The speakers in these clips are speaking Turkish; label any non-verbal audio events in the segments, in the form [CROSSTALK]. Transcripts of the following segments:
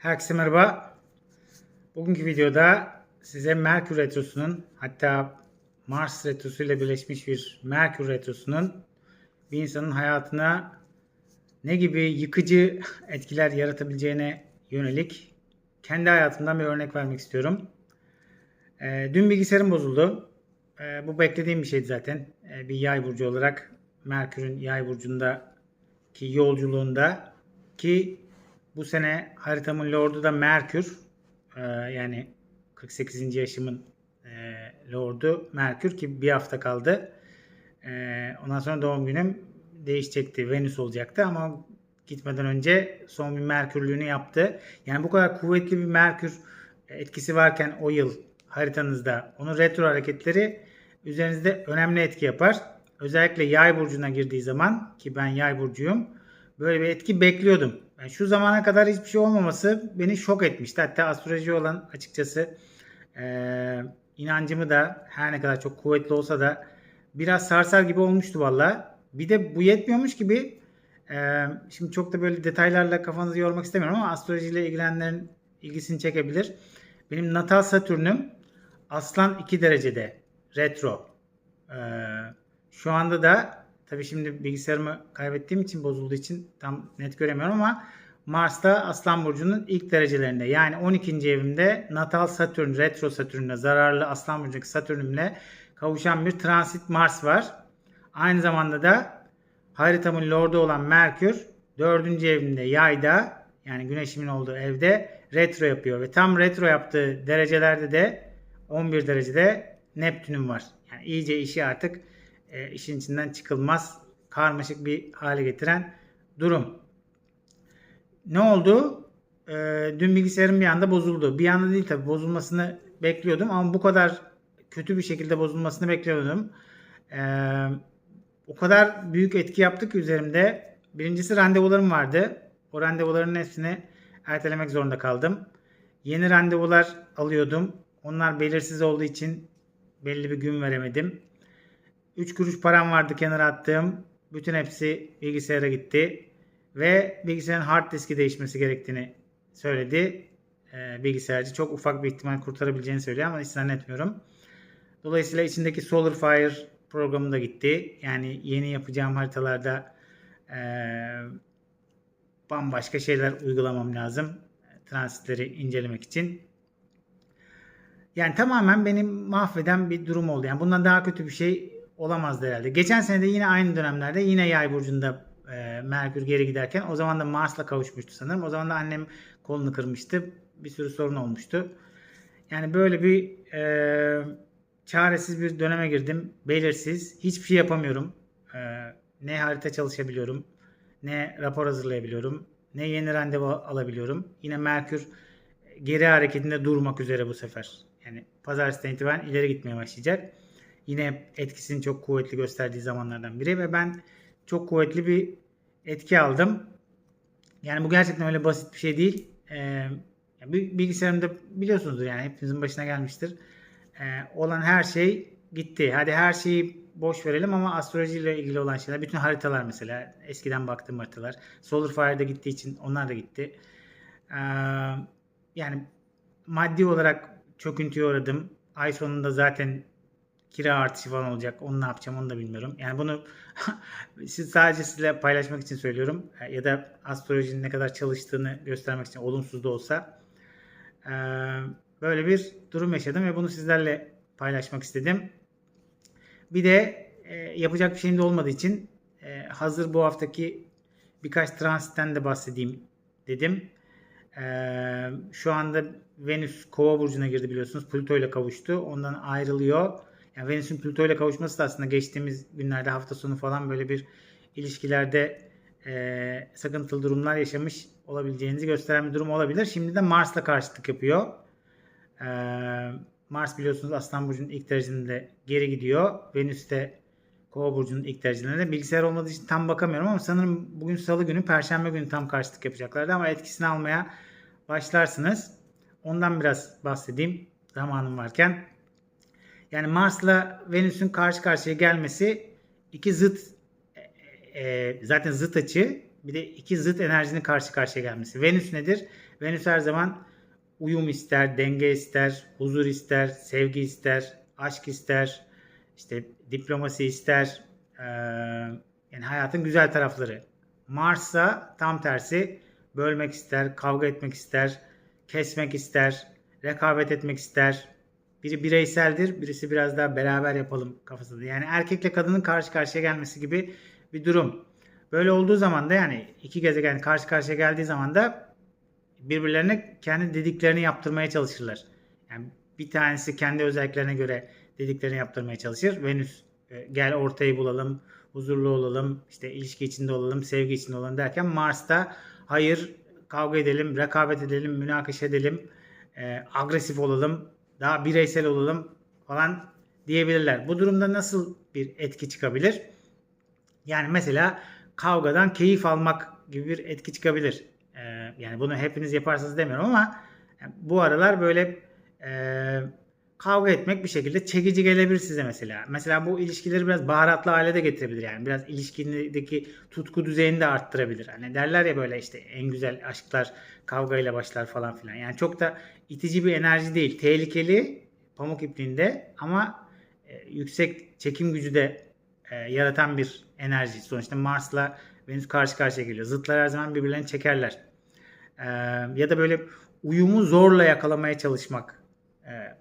Herkese merhaba. Bugünkü videoda size Merkür Retrosu'nun hatta Mars Retrosu ile birleşmiş bir Merkür Retrosu'nun bir insanın hayatına ne gibi yıkıcı [LAUGHS] etkiler yaratabileceğine yönelik kendi hayatımdan bir örnek vermek istiyorum. Ee, dün bilgisayarım bozuldu. Ee, bu beklediğim bir şeydi zaten. Ee, bir yay burcu olarak Merkür'ün yay burcundaki yolculuğunda ki bu sene haritamın lordu da Merkür. Ee, yani 48. yaşımın e, lordu Merkür ki bir hafta kaldı. Ee, ondan sonra doğum günüm değişecekti. Venüs olacaktı ama gitmeden önce son bir Merkürlüğünü yaptı. Yani bu kadar kuvvetli bir Merkür etkisi varken o yıl haritanızda onun retro hareketleri üzerinizde önemli etki yapar. Özellikle yay burcuna girdiği zaman ki ben yay burcuyum böyle bir etki bekliyordum. Yani şu zamana kadar hiçbir şey olmaması beni şok etmişti. Hatta astroloji olan açıkçası e, inancımı da her ne kadar çok kuvvetli olsa da biraz sarsar gibi olmuştu valla. Bir de bu yetmiyormuş gibi e, şimdi çok da böyle detaylarla kafanızı yormak istemiyorum ama astrolojiyle ilgilenenlerin ilgisini çekebilir. Benim natal satürnüm aslan 2 derecede retro. E, şu anda da Tabii şimdi bilgisayarımı kaybettiğim için bozulduğu için tam net göremiyorum ama Mars'ta Aslan Burcu'nun ilk derecelerinde yani 12. evimde natal Satürn, retro Satürn'le zararlı Aslan Burcu'ndaki Satürn'ümle kavuşan bir transit Mars var. Aynı zamanda da haritamın lordu olan Merkür 4. evimde yayda yani güneşimin olduğu evde retro yapıyor ve tam retro yaptığı derecelerde de 11 derecede Neptün'üm var. Yani iyice işi artık e, işin içinden çıkılmaz karmaşık bir hale getiren durum. Ne oldu? E, dün bilgisayarım bir anda bozuldu. Bir anda değil tabi bozulmasını bekliyordum ama bu kadar kötü bir şekilde bozulmasını bekliyordum. E, o kadar büyük etki yaptı ki üzerimde. Birincisi randevularım vardı. O randevuların hepsini ertelemek zorunda kaldım. Yeni randevular alıyordum. Onlar belirsiz olduğu için belli bir gün veremedim. 3 kuruş param vardı kenara attığım. Bütün hepsi bilgisayara gitti. Ve bilgisayarın hard diski değişmesi gerektiğini söyledi. Ee, bilgisayarcı çok ufak bir ihtimal kurtarabileceğini söylüyor ama hiç zannetmiyorum. Dolayısıyla içindeki Solar Fire programı da gitti. Yani yeni yapacağım haritalarda e, bambaşka şeyler uygulamam lazım. Transitleri incelemek için. Yani tamamen beni mahveden bir durum oldu. Yani bundan daha kötü bir şey olamazdı herhalde. Geçen sene de yine aynı dönemlerde yine yay burcunda e, Merkür geri giderken o zaman da Mars'la kavuşmuştu sanırım. O zaman da annem kolunu kırmıştı. Bir sürü sorun olmuştu. Yani böyle bir e, çaresiz bir döneme girdim. Belirsiz. Hiçbir şey yapamıyorum. E, ne harita çalışabiliyorum. Ne rapor hazırlayabiliyorum. Ne yeni randevu alabiliyorum. Yine Merkür geri hareketinde durmak üzere bu sefer. Yani pazartesinden itibaren ileri gitmeye başlayacak yine etkisini çok kuvvetli gösterdiği zamanlardan biri ve ben çok kuvvetli bir etki aldım. Yani bu gerçekten öyle basit bir şey değil. Ee, bilgisayarımda biliyorsunuzdur yani hepinizin başına gelmiştir. Ee, olan her şey gitti. Hadi her şeyi boş verelim ama astroloji ile ilgili olan şeyler, bütün haritalar mesela eskiden baktığım haritalar, Solar Fire'da gittiği için onlar da gitti. Ee, yani maddi olarak çöküntüye uğradım. Ay sonunda zaten kira artışı falan olacak. Onu ne yapacağım onu da bilmiyorum. Yani bunu [LAUGHS] sadece sizinle paylaşmak için söylüyorum. Ya da astrolojinin ne kadar çalıştığını göstermek için olumsuz da olsa. Böyle bir durum yaşadım ve bunu sizlerle paylaşmak istedim. Bir de yapacak bir şeyim de olmadığı için hazır bu haftaki birkaç transitten de bahsedeyim dedim. Şu anda Venüs Kova burcuna girdi biliyorsunuz. Plüto ile kavuştu. Ondan ayrılıyor. Yani Venüs'ün Plüto ile kavuşması da aslında geçtiğimiz günlerde hafta sonu falan böyle bir ilişkilerde e, sıkıntılı durumlar yaşamış olabileceğinizi gösteren bir durum olabilir. Şimdi de Mars'la karşıtlık yapıyor. E, Mars biliyorsunuz Aslan Burcu'nun ilk derecesinde geri gidiyor. Venüs de Kova Burcu'nun ilk derecelerinde. Bilgisayar olmadığı için tam bakamıyorum ama sanırım bugün salı günü, perşembe günü tam karşıtlık yapacaklardı ama etkisini almaya başlarsınız. Ondan biraz bahsedeyim zamanım varken. Yani Mars'la Venüs'ün karşı karşıya gelmesi iki zıt e, e, zaten zıt açı bir de iki zıt enerjinin karşı karşıya gelmesi. Venüs nedir? Venüs her zaman uyum ister, denge ister, huzur ister, sevgi ister, aşk ister, işte diplomasi ister. Ee, yani hayatın güzel tarafları. Mars'a tam tersi bölmek ister, kavga etmek ister, kesmek ister, rekabet etmek ister. Biri bireyseldir, birisi biraz daha beraber yapalım kafasında. Yani erkekle kadının karşı karşıya gelmesi gibi bir durum. Böyle olduğu zaman da yani iki gezegen karşı karşıya geldiği zaman da birbirlerine kendi dediklerini yaptırmaya çalışırlar. Yani bir tanesi kendi özelliklerine göre dediklerini yaptırmaya çalışır. Venüs e, gel ortayı bulalım, huzurlu olalım, işte ilişki içinde olalım, sevgi içinde olalım derken Mars'ta hayır kavga edelim, rekabet edelim, münakaşa edelim, e, agresif olalım, daha bireysel olalım falan diyebilirler. Bu durumda nasıl bir etki çıkabilir? Yani mesela kavgadan keyif almak gibi bir etki çıkabilir. Ee, yani bunu hepiniz yaparsınız demiyorum ama bu aralar böyle e, kavga etmek bir şekilde çekici gelebilir size mesela. Mesela bu ilişkileri biraz baharatlı hale de getirebilir yani. Biraz ilişkideki tutku düzeyini de arttırabilir. Hani derler ya böyle işte en güzel aşklar kavgayla başlar falan filan. Yani çok da itici bir enerji değil. Tehlikeli pamuk ipliğinde ama e, yüksek çekim gücü de e, yaratan bir enerji. Sonuçta Mars'la Venüs karşı karşıya geliyor. Zıtlar her zaman birbirlerini çekerler. E, ya da böyle uyumu zorla yakalamaya çalışmak.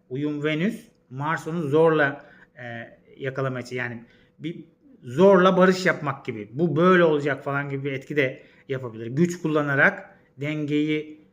Uyum Venüs, Mars onu zorla e, yakalamaya çalışıyor. Yani bir zorla barış yapmak gibi. Bu böyle olacak falan gibi bir etki de yapabilir. Güç kullanarak dengeyi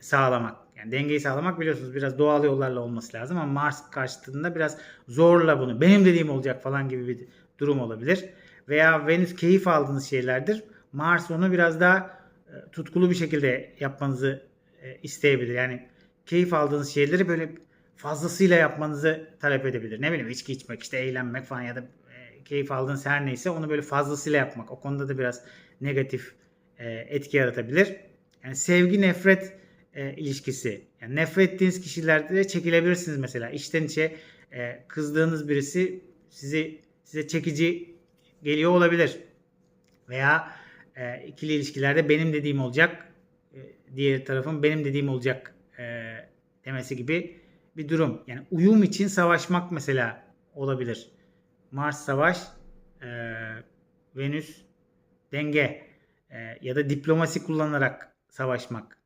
sağlamak. Yani dengeyi sağlamak biliyorsunuz biraz doğal yollarla olması lazım ama Mars karşıtında biraz zorla bunu benim dediğim olacak falan gibi bir durum olabilir. Veya Venüs keyif aldığınız şeylerdir. Mars onu biraz daha e, tutkulu bir şekilde yapmanızı e, isteyebilir. Yani keyif aldığınız şeyleri böyle fazlasıyla yapmanızı talep edebilir. Ne bileyim içki içmek, işte eğlenmek falan ya da e, keyif aldığınız her neyse onu böyle fazlasıyla yapmak. O konuda da biraz negatif etki yaratabilir. Yani sevgi nefret e, ilişkisi. Yani nefret ettiğiniz kişilerde çekilebilirsiniz mesela. İçten içe e, kızdığınız birisi sizi size çekici geliyor olabilir. Veya e, ikili ilişkilerde benim dediğim olacak, e, diğer tarafın benim dediğim olacak e, demesi gibi bir durum. Yani uyum için savaşmak mesela olabilir. Mars savaş, e, Venüs denge e, ya da diplomasi kullanarak savaşmak.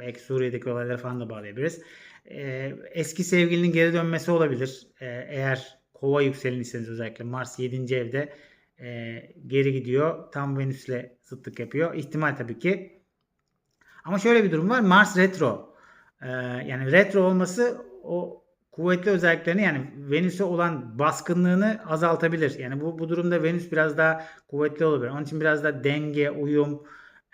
Belki Suriye'deki olaylara falan da bağlayabiliriz. E, eski sevgilinin geri dönmesi olabilir. E, eğer kova yükselinseniz özellikle Mars 7. evde e, geri gidiyor. Tam Venüs'le zıtlık yapıyor. İhtimal tabii ki. Ama şöyle bir durum var. Mars retro. E, yani retro olması o kuvvetli özelliklerini yani Venüs'e olan baskınlığını azaltabilir. Yani bu, bu durumda Venüs biraz daha kuvvetli olabilir. Onun için biraz da denge, uyum,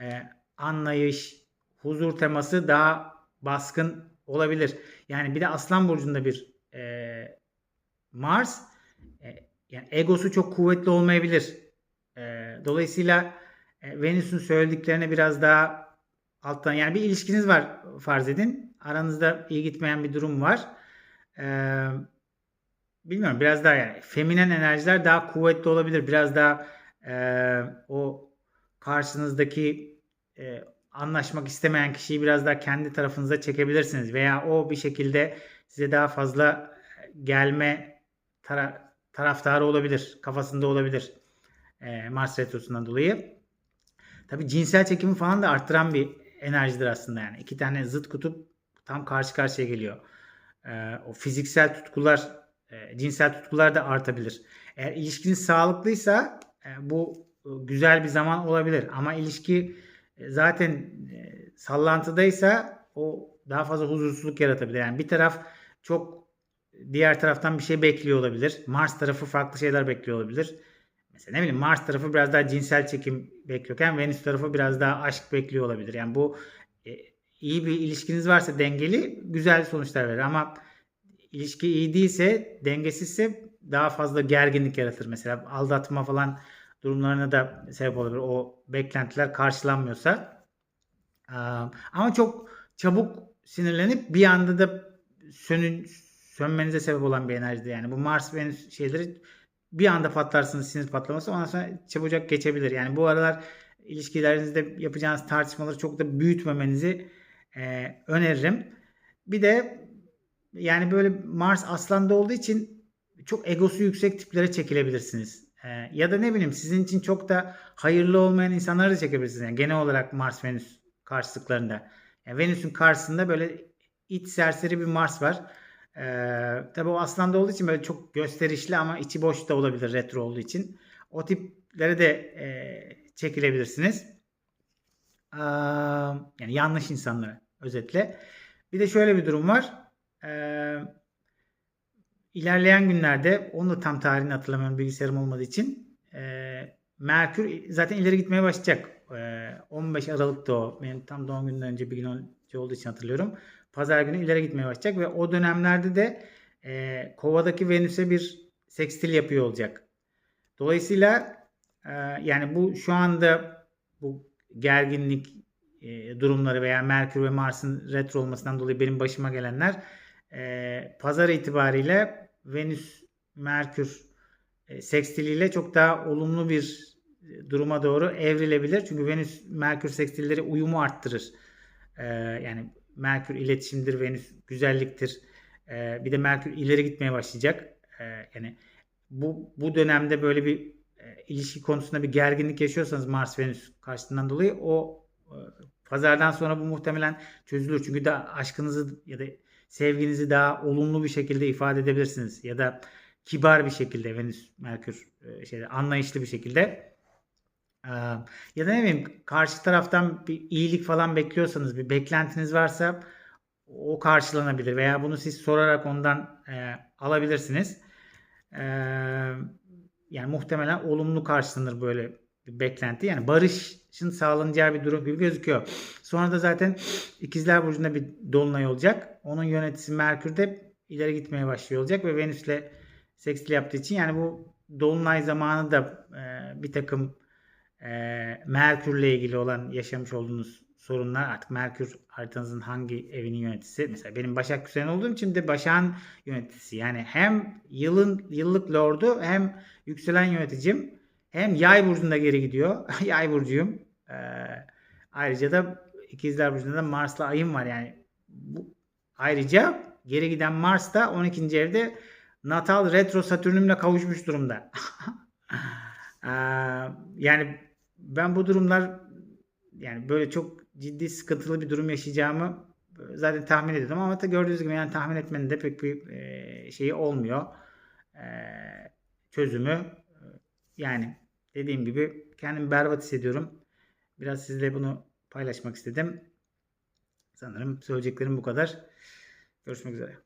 e, anlayış, huzur teması daha baskın olabilir. Yani bir de Aslan Burcu'nda bir e, Mars e, yani egosu çok kuvvetli olmayabilir. E, dolayısıyla e, Venüs'ün söylediklerine biraz daha alttan yani bir ilişkiniz var farz edin. Aranızda iyi gitmeyen bir durum var. E, bilmiyorum biraz daha yani feminen enerjiler daha kuvvetli olabilir. Biraz daha e, o karşınızdaki e, anlaşmak istemeyen kişiyi biraz daha kendi tarafınıza çekebilirsiniz veya o bir şekilde size daha fazla gelme tara taraftarı olabilir, kafasında olabilir e, Mars retrosundan dolayı. Tabi cinsel çekimi falan da arttıran bir enerjidir aslında yani. iki tane zıt kutup tam karşı karşıya geliyor. E, o fiziksel tutkular, e, cinsel tutkular da artabilir. Eğer ilişkiniz sağlıklıysa e, bu e, güzel bir zaman olabilir. Ama ilişki e, zaten e, sallantıdaysa o daha fazla huzursuzluk yaratabilir. Yani bir taraf çok diğer taraftan bir şey bekliyor olabilir. Mars tarafı farklı şeyler bekliyor olabilir. Mesela ne bileyim Mars tarafı biraz daha cinsel çekim bekliyorken Venüs tarafı biraz daha aşk bekliyor olabilir. Yani bu e, iyi bir ilişkiniz varsa dengeli güzel sonuçlar verir ama ilişki iyi değilse dengesizse daha fazla gerginlik yaratır. Mesela aldatma falan durumlarına da sebep olabilir. O beklentiler karşılanmıyorsa. Ama çok çabuk sinirlenip bir anda da sönün, sönmenize sebep olan bir enerji. Yani bu Mars Venüs şeyleri bir anda patlarsınız sinir patlaması ondan sonra çabucak geçebilir. Yani bu aralar ilişkilerinizde yapacağınız tartışmaları çok da büyütmemenizi e, öneririm. Bir de yani böyle Mars Aslan'da olduğu için çok egosu yüksek tiplere çekilebilirsiniz. E, ya da ne bileyim sizin için çok da hayırlı olmayan insanları da çekebilirsiniz. Yani genel olarak Mars Venüs karşıtlıklarında. Yani Venüs'ün karşısında böyle iç serseri bir Mars var. Ee, tabii o aslanda olduğu için böyle çok gösterişli ama içi boş da olabilir retro olduğu için. O tiplere de e, çekilebilirsiniz. Ee, yani yanlış insanlara özetle. Bir de şöyle bir durum var. Ee, ilerleyen günlerde onu da tam tarihini hatırlamıyorum bilgisayarım olmadığı için. Ee, Merkür zaten ileri gitmeye başlayacak. Ee, 15 Aralık'ta o. Benim tam doğum günden önce bir gün önce olduğu için hatırlıyorum. Pazar günü ileri gitmeye başlayacak ve o dönemlerde de e, Kova'daki Venüs'e bir sekstil yapıyor olacak. Dolayısıyla e, yani bu şu anda bu gerginlik e, durumları veya Merkür ve Mars'ın retro olmasından dolayı benim başıma gelenler e, pazar itibariyle Venüs Merkür e, sekstiliyle çok daha olumlu bir duruma doğru evrilebilir. Çünkü Venüs Merkür sekstilleri uyumu arttırır. E, yani Merkür iletişimdir, Venüs güzelliktir. E, bir de Merkür ileri gitmeye başlayacak. E, yani bu bu dönemde böyle bir e, ilişki konusunda bir gerginlik yaşıyorsanız Mars Venüs karşısından dolayı o e, pazardan sonra bu muhtemelen çözülür. Çünkü daha aşkınızı ya da sevginizi daha olumlu bir şekilde ifade edebilirsiniz ya da kibar bir şekilde Venüs Merkür e, şeyde anlayışlı bir şekilde ya da ne bileyim karşı taraftan bir iyilik falan bekliyorsanız bir beklentiniz varsa o karşılanabilir veya bunu siz sorarak ondan e, alabilirsiniz. E, yani muhtemelen olumlu karşılanır böyle beklenti. Yani barışın sağlanacağı bir durum gibi gözüküyor. Sonra da zaten ikizler Burcu'nda bir dolunay olacak. Onun yöneticisi Merkür de ileri gitmeye başlıyor olacak ve Venüs'le sekstil yaptığı için yani bu dolunay zamanı da e, bir takım e, Merkür'le ilgili olan yaşamış olduğunuz sorunlar artık Merkür haritanızın hangi evinin yöneticisi mesela benim Başak Yükselen olduğum için de Başak'ın yöneticisi yani hem yılın yıllık lordu hem yükselen yöneticim hem yay burcunda geri gidiyor [LAUGHS] yay burcuyum ee, ayrıca da ikizler burcunda da Mars'la ayım var yani bu, ayrıca geri giden Mars da 12. evde natal retro satürnümle kavuşmuş durumda [LAUGHS] ee, yani ben bu durumlar yani böyle çok ciddi sıkıntılı bir durum yaşayacağımı zaten tahmin ediyordum ama da gördüğünüz gibi yani tahmin etmenin de pek bir e, şeyi olmuyor. E, çözümü yani dediğim gibi kendimi berbat hissediyorum. Biraz sizle bunu paylaşmak istedim. Sanırım söyleyeceklerim bu kadar. Görüşmek üzere.